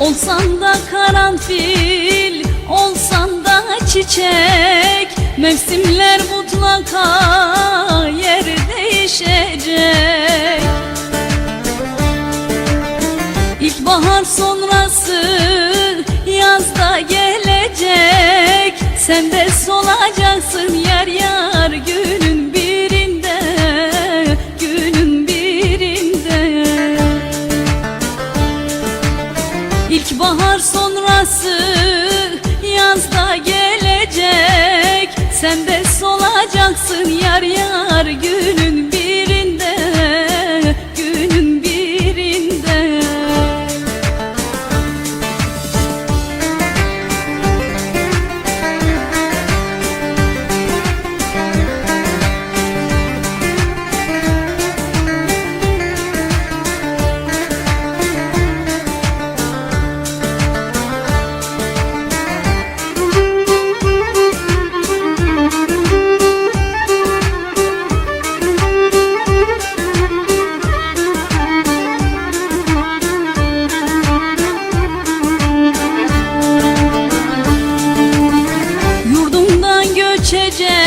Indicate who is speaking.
Speaker 1: Olsan da karanfil, olsan da çiçek. Mevsimler mutlaka yer değişecek. İlkbahar sonrası yazda gelecek. Sen de solacaksın yar yar günün İlkbahar sonrası yazda gelecek. Sen de solacaksın yar yar gün gece